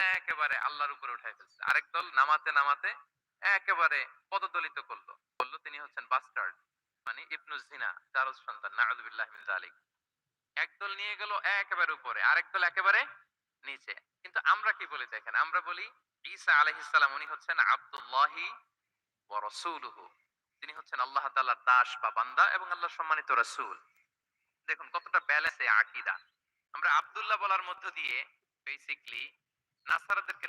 একেবারে আল্লাহর উপরে উঠাই ফেলছে। আরেক দল নামাতে নামাতে একেবারে পদদলিত করল। বলল, তিনি হচ্ছেন বাস্টার্ড মানে ইবনু জিনা, জারজ সন্তান নাউযুবিল্লাহ মিন যালিক। একদল নিয়ে গেল একেবারে উপরে, আরেক দল একেবারে নিচে। কিন্তু আমরা কি বলি দেখেন? আমরা বলি ঈসা আলাইহিস সালাম, উনি হচ্ছেন আব্দুল্লাহি ওয়া রাসূলুহু। তিনি হচ্ছেন আল্লাহ তাআলার দাস বা বান্দা এবং আল্লাহর সম্মানিত রাসূল। দেখুন কতটা ব্যালেন্স এই আকীদা। আমরা আব্দুল্লাহ বলার মধ্য দিয়ে বেসিকলি নাসারাদেরকে